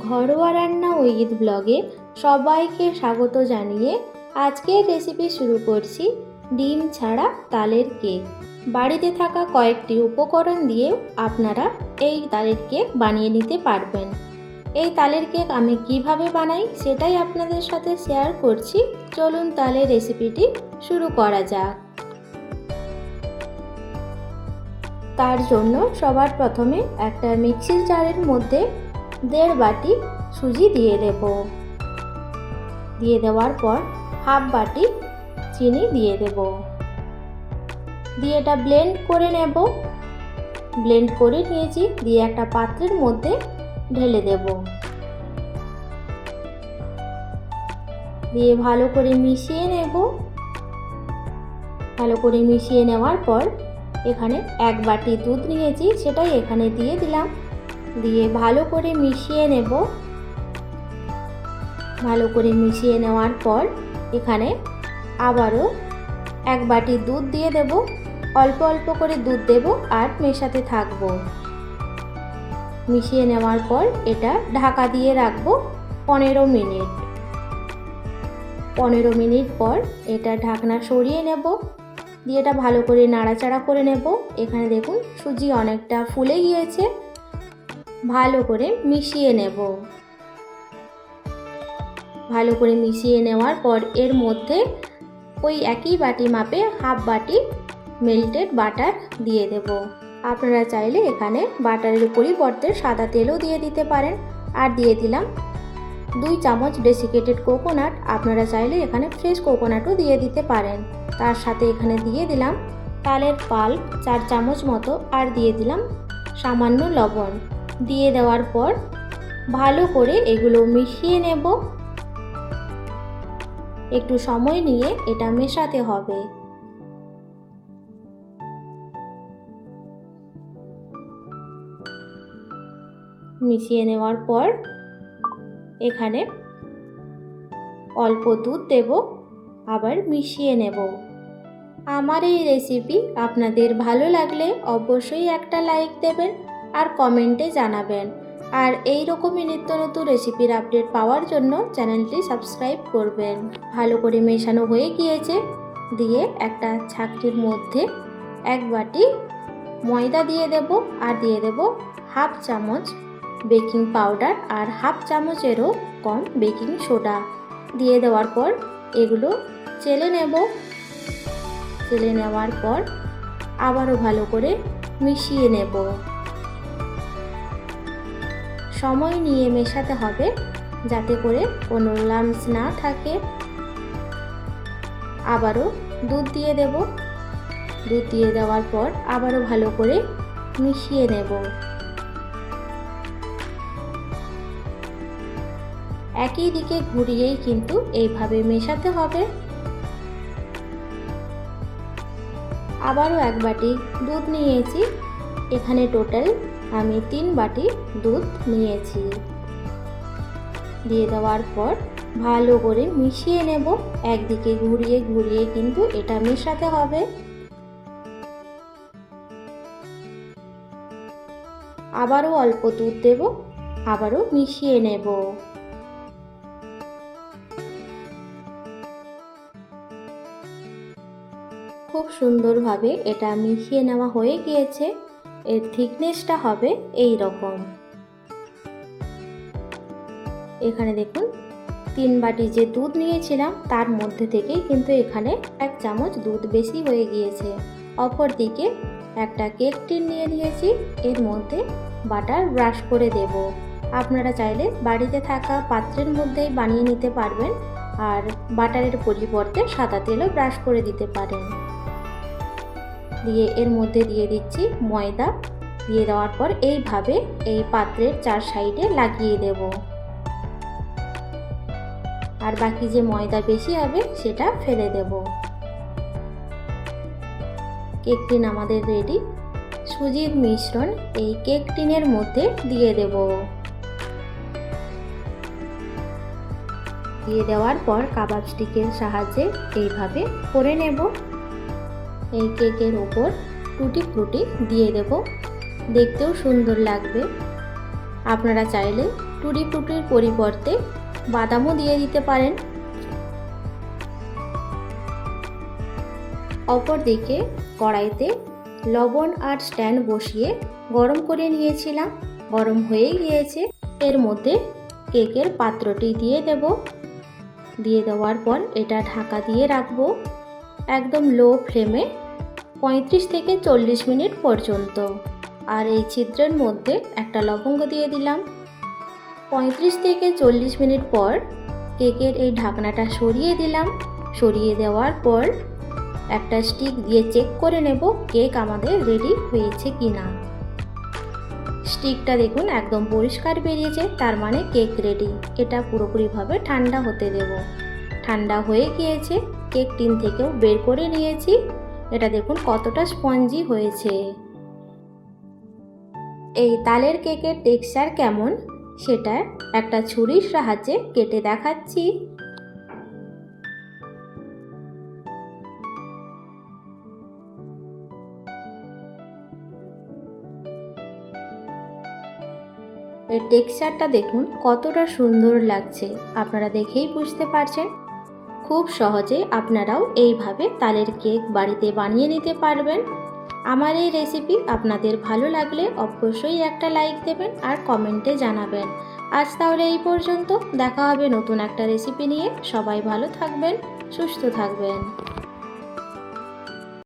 ঘরোয়া রান্না উইথ ব্লগে সবাইকে স্বাগত জানিয়ে আজকের রেসিপি শুরু করছি ডিম ছাড়া তালের কেক বাড়িতে থাকা কয়েকটি উপকরণ দিয়েও আপনারা এই তালের কেক বানিয়ে নিতে পারবেন। এই তালের কেক আমি কীভাবে বানাই সেটাই আপনাদের সাথে শেয়ার করছি। চলুন তাহলে রেসিপিটি শুরু করা যাক। তার জন্য সবার প্রথমে একটা মিক্সির জারের মধ্যে দেড় বাটি সুজি দিয়ে দেব। দিয়ে দেওয়ার পর হাফ বাটি চিনি দিয়ে দেব। দিয়ে এটা ব্লেন্ড করে নেব। ব্লেন্ড করে নিয়েছি, দিয়ে একটা পাত্রের মধ্যে ঢেলে দেব। দিয়ে ভালো করে মিশিয়ে নেব। ভালো করে মিশিয়ে নেওয়ার পর এখানে এক বাটি দুধ নিয়েছি, সেটাই এখানে দিয়ে দিলাম। দিয়ে ভালো করে মিশিয়ে নেব। ভালো করে মিশিয়ে নেওয়ার পর এখানে আবারও এক বাটি দুধ দিয়ে দেব। অল্প অল্প করে দুধ দেব আর মেশাতে থাকব। মিশিয়ে নেওয়ার পর এটা ঢাকা দিয়ে রাখব পনেরো মিনিট। পনেরো মিনিট পর এটা ঢাকনা সরিয়ে নেব। দিয়ে এটা ভালো করে নাড়াচাড়া করে নেব। এখানে দেখুন সুজি অনেকটা ফুলে গিয়েছে। ভালো করে মিশিয়ে নেব। ভালো করে মিশিয়ে নেওয়ার পর এর মধ্যে ওই একই বাটি মাপে হাফ বাটি মেল্টেড বাটার দিয়ে দেব। আপনারা চাইলে এখানে বাটারের পরিবর্তে সাদা তেলও দিয়ে দিতে পারেন। আর দিয়ে দিলাম দুই চামচ ডেসিকেটেড কোকোনাট আপনারা চাইলে এখানে ফ্রেশ কোকোনাটও দিয়ে দিতে পারেন। তার সাথে এখানে দিয়ে দিলাম তালের পাল চার চামচ মতো। আর দিয়ে দিলাম সামান্য লবণ। দিয়ে দেওয়ার পর ভালো করে এগুলো মিশিয়ে নেব। একটু সময় নিয়ে এটা মেশাতে হবে। মিশিয়ে নেওয়ার পর এখানে অল্প দুধ দেব, আবার মিশিয়ে নেব। আমার এই রেসিপি আপনাদের ভালো লাগলে অবশ্যই একটা লাইক দেবেন। আর কমেন্টে জানাবেন। আর এই রকমই নিত্য নতুন রেসিপির আপডেট পাওয়ার জন্য চ্যানেলটি সাবস্ক্রাইব করবেন। ভালো করে মেশানো হয়ে গিয়েছে। দিয়ে একটা ছাকরির মধ্যে এক বাটি ময়দা দিয়ে দেব আর দিয়ে দেব হাফ চামচ বেকিং পাউডার আর হাফ চামচেরও কম বেকিং সোডা। দিয়ে দেওয়ার পর এগুলো চেলে নেব। চেলে নেওয়ার পর আবারও ভালো করে মিশিয়ে নেব। সময় নিয়ে মেশাতে হবে যাতে করে কোনো লামস না থাকে। আবারও দুধ দিয়ে দেব। দুধ দিয়ে দেওয়ার পর আবারও ভালো করে মিশিয়ে নেব। একই দিকে ঘুরিয়েই কিন্তু এইভাবে মেশাতে হবে। আবারও এক বাটি দুধ নিয়েছি। এখানে টোটাল আমি তিন বাটি দুধ নিয়েছি। দিয়ে দেওয়ার পর ভালো করে মিশিয়ে নেব। একদিকে ঘুরিয়ে ঘুরিয়ে কিন্তু এটা মেশাতে হবে। আবারও অল্প দুধ দেব, আবারও মিশিয়ে নেব। খুব সুন্দরভাবে এটা মিশিয়ে নেওয়া হয়ে গিয়েছে। এর থিকনেসটা হবে এই রকম এখানে দেখুন, তিন বাটি যে দুধ নিয়েছিলাম, তার মধ্যে থেকেই কিন্তু এখানে এক চামচ দুধ বেশি হয়ে গিয়েছে। অপর দিকে একটা কেক টিন নিয়ে নিয়েছি, এর মধ্যে বাটার ব্রাশ করে দেব। আপনারা চাইলে বাড়িতে থাকা পাত্রের মধ্যেই বানিয়ে নিতে পারবেন, আর বাটারের পরিবর্তে সাদা তেলও ব্রাশ করে দিতে পারেন। দিয়ে এর মধ্যে দিয়ে দিচ্ছি ময়দা। দিয়ে দেওয়ার পর এইভাবে এই পাত্রের চার সাইডে লাগিয়ে দেব। আর বাকি যে ময়দা বেশি হবে সেটা ফেলে দেব। কেক টিন আমাদের রেডি। সুজির মিশ্রণ এই কেক টিনের মধ্যে দিয়ে দেব। দিয়ে দেওয়ার পর কাবাব স্টিকের সাহায্যে এইভাবে করে নেব। এই কেকের ওপর টুটি ফ্রুটি দিয়ে দেব। দেখতেও সুন্দর লাগবে। আপনারা চাইলে টুটি ফুটির পরিবর্তে বাদামও দিয়ে দিতে পারেন। অপরদিকে কড়াইতে লবণ আর স্ট্যান্ড বসিয়ে গরম করে নিয়েছিলাম। গরম হয়ে গিয়েছে। এর মধ্যে কেকের পাত্রটি দিয়ে দেব। দিয়ে দেওয়ার পর এটা ঢাকা দিয়ে রাখব। একদম লো ফ্লেমে পঁয়ত্রিশ থেকে চল্লিশ মিনিট পর্যন্ত। আর এই ছিদ্রের মধ্যে একটা লবঙ্গ দিয়ে দিলাম। পঁয়ত্রিশ থেকে চল্লিশ মিনিট পর কেকের এই ঢাকনাটা সরিয়ে দিলাম। সরিয়ে দেওয়ার পর একটা স্টিক দিয়ে চেক করে নেব কেক আমাদের রেডি হয়েছে কি না স্টিকটা দেখুন একদম পরিষ্কার বেরিয়েছে, তার মানে কেক রেডি। এটা পুরোপুরিভাবে ঠান্ডা হতে দেব। ঠান্ডা হয়ে গিয়েছে, কেক টিন থেকেও বের করে নিয়েছি। এটা দেখুন কতটা স্পঞ্জি হয়েছে। এই তালের কেকের টেক্সচার কেমন? সেটা একটা ছুরির সাহায্যে কেটে দেখাচ্ছি। এর টেক্সচারটা দেখুন কতটা সুন্দর লাগছে। আপনারা দেখেই বুঝতে পারছেন। খুব সহজে আপনারাও এইভাবে তালের কেক বাড়িতে বানিয়ে নিতে পারবেন। আমার এই রেসিপি আপনাদের ভালো লাগলে অবশ্যই একটা লাইক দেবেন আর কমেন্টে জানাবেন। আজ তাহলে এই পর্যন্ত। দেখা হবে নতুন একটা রেসিপি নিয়ে। সবাই ভালো থাকবেন, সুস্থ থাকবেন।